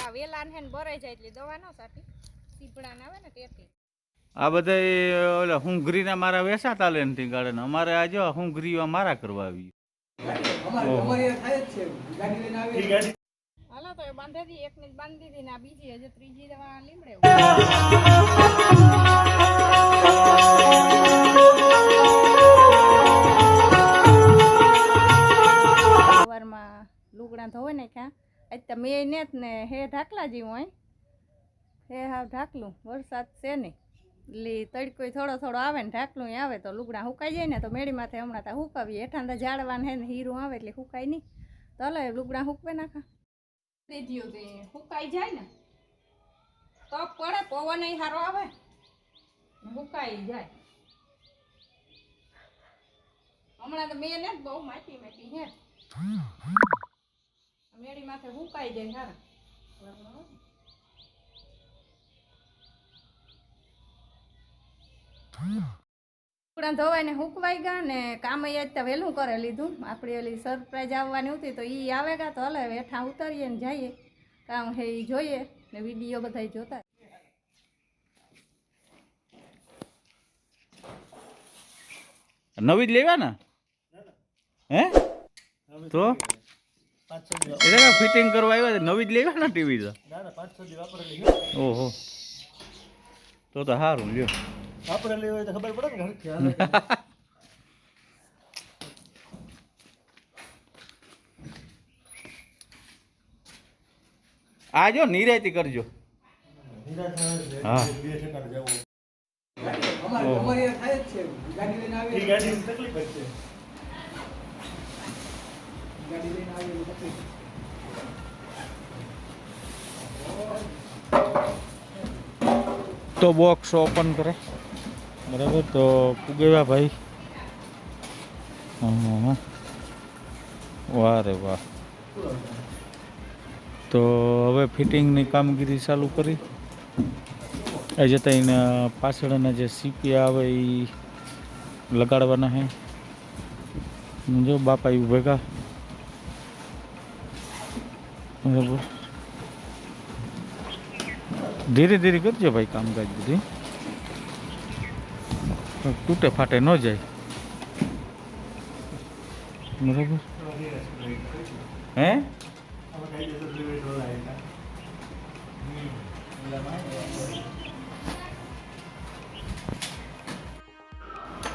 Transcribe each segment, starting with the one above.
આ વેલાન હે ને ભરાઈ જાય એટલે દવા ન સાટી સીપડા આવે ને તેથી આ બધા ઓલા હુંઘરીના મારા વેસાતા લે નથી ગાર્ડન. અમારે આજે જો હુંઘરીઓ મારા કરવા આવી. હાલો તો બાંધી દી એક ની બાંધી દીધી ને આ બીજી હજુ ત્રીજી દવા લીમડે. લુગડા ધોવે ને ક્યાં? આજ તો મેં ને જ ને હે ઢાકલા જેવું હોય. હે હાવ ઢાકલું, વરસાદ છે ને એટલે તડકો થોડો થોડો આવે ને ઢાકલું આવે તો લુગડા સુકાઈ જાય ને તો મેળી માથે હમણાં તો સુકાવીએ હેઠાં તો ઝાડવાને હે ને હીરું આવે એટલે હુકાય નહીં. તો હલો લુગડા હુકવે નાખા. હુકાઈ જાય ને. તો પડે, પવન હારો આવે. ને હુકાઈ જાય. હમણાં તો મેં ને બહુ માટી માટી હે. મેળી માથે હુકાઈ જાય સારા કપડાં ધોવાઈને હુકવાઈ ગયા ને કામ આજ તો વહેલું કરે લીધું. આપણી ઓલી સરપ્રાઈઝ આવવાની હતી તો એ આવે ગયા તો હલે હેઠા ઉતરીએ ને જઈએ. કામ હે એ જોઈએ ને વીડિયો બધા જોતા. નવી જ લેવા ને હે? તો? એટલે ફિટિંગ કરવા આવ્યા છે. નવી જ લેવા ને ટીવી તો? ઓહો. તો તો સારું લ્યો. આપણે લેવી હોય તો ખબર પડે ને હરખી હાલે કે આ જો નિરાયતી કરજો. નિરાશ આવે છે. હા. એ તો બોક્સ ઓપન કરે. બરાબર, તો પુગેવા ભાઈ. વાહ રે વાહ. તો હવે ફિટિંગની કામગીરી ચાલુ કરી. એ જતાં એના પાછળના જે સીપી આવે એ લગાડવાના હે. જો બાપા એવું ભેગા. બરાબર ધીરે ધીરે કરજો ભાઈ કામકાજ બધું. તૂટે ફાટે ન જાય. બરાબર? હે.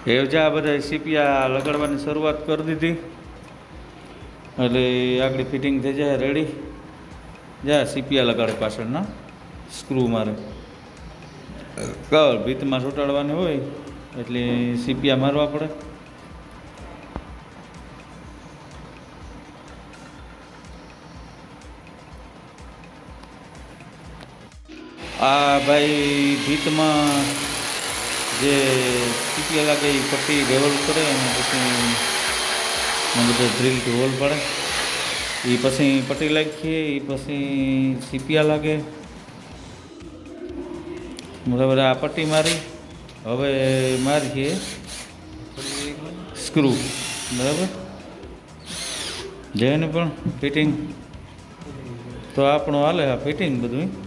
હેવજા બધા સીપિયા લગાડવાની શરૂઆત કરી દીધી. એટલે આગળ ફિટિંગ થઈ જાય રેડી જા સીપિયા લગાડે પાછળના. સ્ક્રૂ મારે. કર, ભીતમાં ચોંટાડવાની હોય, એટલે સીપિયા મારવા પડે. આ ભાઈ ભીતમાં જે સીપિયા લાગે એ પટ્ટી ડેવલપ પડે અને પછી મને બધો ડ્રીલથી હોલ પડે. એ પછી પટ્ટી લાગીએ એ પછી સીપિયા લાગે. બરાબર આ પટ્ટી મારી, હવે મારીએ સ્ક્રૂ. બરાબર? જેને પણ ફિટિંગ તો આપણું હાલે આ ફિટિંગ બધું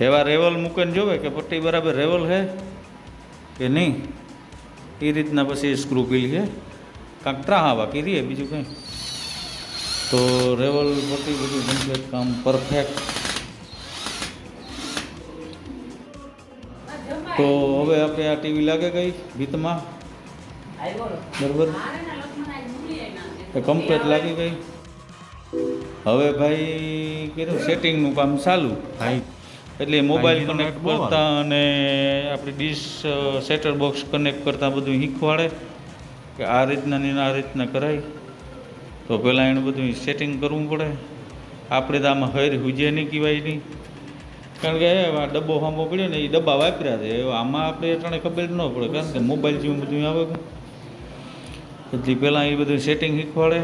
એવા રેવલ મૂકીને જોવે કે પટ્ટી બરાબર રેવલ છે કે નહીં? એ રીતના પછી સ્ક્રૂ પીલ છે કાંક ટ્રાહા બાકી રહીએ બીજું કંઈ. તો રેવલ, પટ્ટી બધું કમ્પ્લીટ કામ પરફેક્ટ તો હવે આપણે આ ટીવી લાગે ગઈ ભીતમાં? બરાબર? કમ્પ્લેટ લાગી ગઈ. હવે ભાઈ, કીધું સેટિંગનું કામ ચાલુ. ભાઈ એટલે મોબાઈલ કનેક્ટ કરતા અને આપણી ડીશ સેટર બોક્સ કનેક્ટ કરતા બધું શીખવાડે કે આ રીતના ને આ રીતના કરાય. તો પહેલાં એનું બધું સેટિંગ કરવું પડે. આપણે તો આમાં હૈર હુજે નહીં કહેવાય નહીં કારણ કે આ ડબ્બો ફાંબો પડ્યો ને એ ડબ્બા વાપર્યા છે. આમાં આપણે અટાણે ખબર ન પડે. કારણ કે મોબાઈલ જેવું બધું આવે. એટલે પહેલાં એ બધું સેટિંગ શીખવાડે.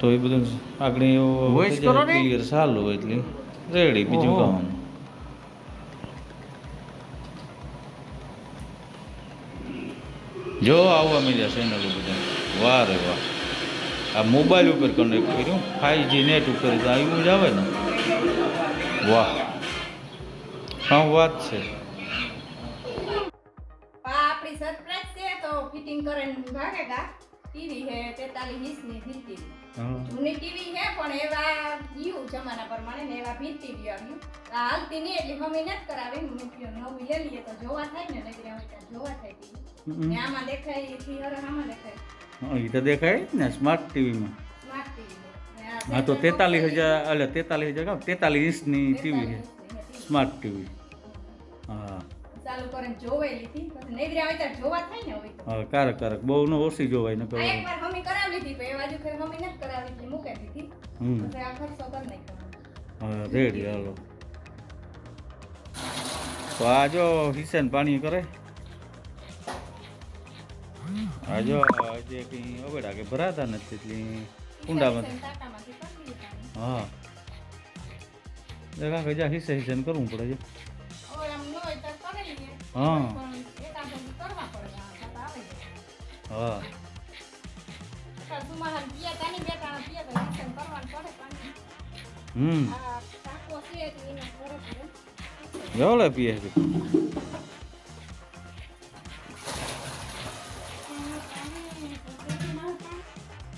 તો એ બધું આગળ એવું Voice કરો ને. ક્લિયર સારું હોય એટલે રેડી બીજું ઓહો. જો આવવા મળ્યા ચેનલો બધા વાહ રે વાહ. આ મોબાઈલ ઉપર કનેક્ટ કર્યું. ફાઈવ નેટ ઉપર તો આવ્યું જ આવે ને. વાહ. હા વાત છે. આપણી સરપ્રાઈઝ છે તો ફિટિંગ કરીને ભાગેગા ટીવી હે તેતાલીસની ભીલ હા. જૂની ટીવી હે પણ એવા ગયું જમાના પ્રમાણે ને એવા ભીલ ગયો આવ્યું આ હાલતી નહીં એટલે મમ્મી નથી કરાવી મેં કીધું નવી લઈ લઈએ તો જોવા થાય ને નકરી હોય ત્યાં જોવા થાય ટીવી. ને આમાં દેખાયથી હરે આમાં દેખાય. એ તો દેખાય ને સ્માર્ટ ટીવીમાં. સ્માર્ટ ટીવી હા તો તેતાલીસ હજાર એટલે તેતાલીસ હજાર તેતાલીસ ઇંચની ટીવી છે. Smart TV. હા. ચાલુ કરીને જોવાઈ લીધી. પછી નેવરી આવે ત્યારે જોવા થાય ને હોય હા કારક કારક. બહુ ન ઓછી જોવાય ને એકવાર મમ્મી કરાવી લીધી પછી એ બાજુ કઈ મમ્મી નથી કરાવી એટલે મૂકી દીધી. હમ. પછી આ ખર્ચો કર નાખ્યો. હા રેડી હાલો. તો આ જો હિસેન પાણી કરે. આ જો આજે કંઈ અવેડા કે ભરાતા નથી એટલી કુંડામાં. હા. દેખા કે જા હિસે હિસેન કરવું પડે છે હા. કરવા હા. હમ. એવડે પીએ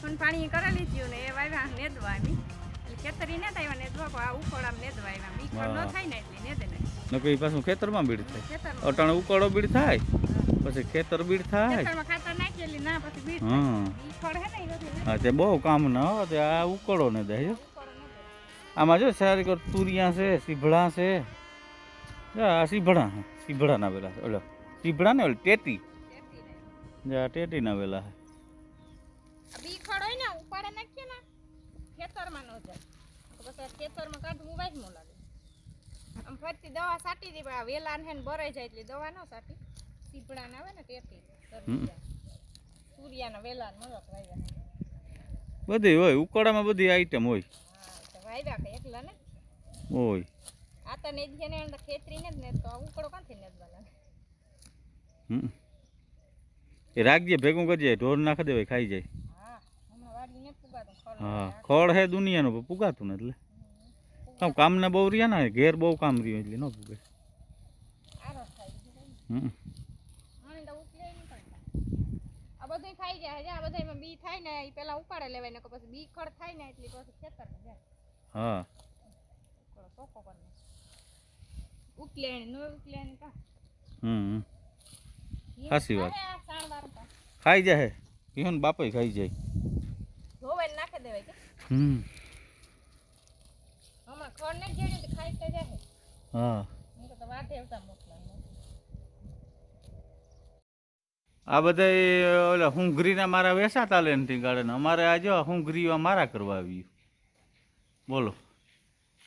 પણ કરેલી જ ને એ વાવ્યા નેદવા એમી ખેતરી ને થાય આ ઉકોળામ ન થાય ને એટલે ને નકર પાછું ખેતરમાં બીડ થાય. અટાણે ઉકાળો બીડ થાય પછી ખેતર બીડ થાય. ખેતરમાં ખાતર નાખેલી ના પછી બીજ હા. હે ને હા તે બહુ કામ ના હો તે આ ઉકળો ને દે જો. આમાં જો સારી કર તુરિયા છે સીભડા છે. જો આ સીભડા હે સીભડા ના વેલા ઓલો સીભડા ને ઓલ ટેટી. જા ટેટી ના વેલા છે. બી ખડ ને ઉપાડે નાખીએ ને ખેતરમાં ન જાય. પછી ખેતરમાં કાઢવું વાજમું લાગે? આમ ફરતી દવા સાટી દી પણ વેલા ને હે ભરાઈ જાય એટલે દવા ન સાટી. સીપડા ને આવે ને હમ. સૂર્યાના વેલા ને મરત વાવ્યા બધી હોય ઉકાળામાં બધી આઈટમ હોય. હા વાવ્યા કે એકલા ને? હોય. આ તો ને છે ને ખેતરી ને ને તો ઉકળો ક્યાંથી ને હમ. એ રાખજે ભેગું કરજે ઢોર નાખી દેવાય ખાઈ જાય. હા ખડ હે દુનિયાનું પુગાતું ને એટલે. કામ ને બહુ રહ્યા ને ઘેર બહુ કામ રહ્યું એટલે ન પુગે. હા સાચી વાત. ખાઈ જાય પીહન બાપે ખાઈ જાય ધોવે ને નાખી દેવાય કે હમ. આમાં ખડ ને જેડી તો ખાઈ તો જાય. હા. હું તો વાટે આવતા મોકલા આ બધા ઓલા હુંઘરીના મારા વેસાતા લે ને ગાર્ડન અમારે આ જો હુંઘરીઓ મારા કરવા આવ્યું બોલો.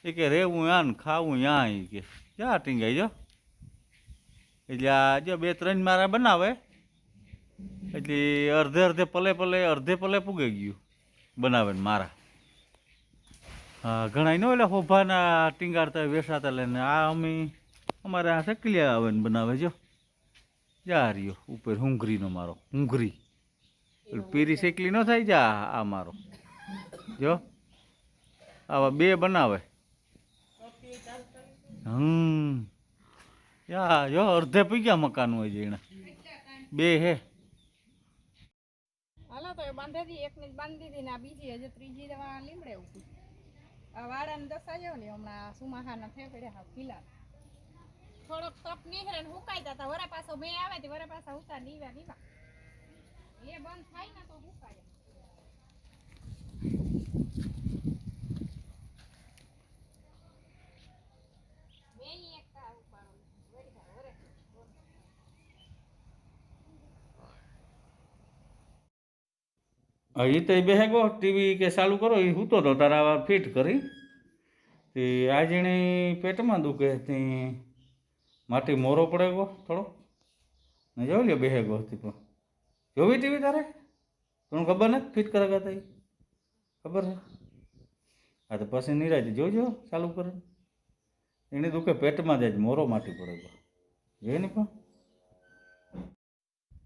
એ કે રહેવું યા ને ખાવું યા એ કે. ક્યાં ટીંગાઈ જો? એટલે આ જો બે ત્રણ મારા બનાવે એટલે અડધે અડધે પલે પલે અડધે પલે પૂગે ગયું બનાવે મારા. ઘણા નો એટલે હોભાના ટીંગાડતા વેસાતા લઈને આ અમે અમારે આ સકલિયા આવે ને બનાવે જો જા રહ્યો ઉપર હુંઘરીનો મારો હુંઘરી પીરી શેકલી ન થાય જા આ મારો. જો આવા બે બનાવે. હમ. યા જો અડધે પી ગયા મકાન હોય છે એને બે હે. હાલો તો બાંધી એકને બાંધી દીધી ને આ બીજી હજી ત્રીજી દવા લીમડે ઊભી. વાળાને દસા જેવો ને હમણાં સુમાહાના ફેફડે હા પીલા થોડોક તપ નીકળે ને હુકાઈ જતા. વરા પાછો મેં આવે તે વરા પાછા ઉતા નીવા નીવા એ બંધ થાય ને તો હુકાય બેય એક કા ઉપાડો વળી જા, વરે. હા એ તો બેહેગો ટીવી કે ચાલુ કરો એ સૂતો તો તારા ફિટ કરી. તે આજ એને પેટમાં દુખે, તે માટી મોરો પડે ગો થોડો. ને જોઈ લ્યો બેહેગો હતી પણ જોવી ટીવી તારે? તને ખબર નથી ફિટ કરે કહેતા એ ખબર છે? હા, તો પછી નિરાજ જોજો, ચાલુ કરે. એને દુખે, પેટમાં જાય મોરો માટી પડે ગો. જોઈ ને પણ?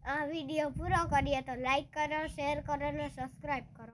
આ વીડિયો પૂરો કરીએ તો લાઈક કરો શેર કરો અને સબસ્ક્રાઈબ કરો.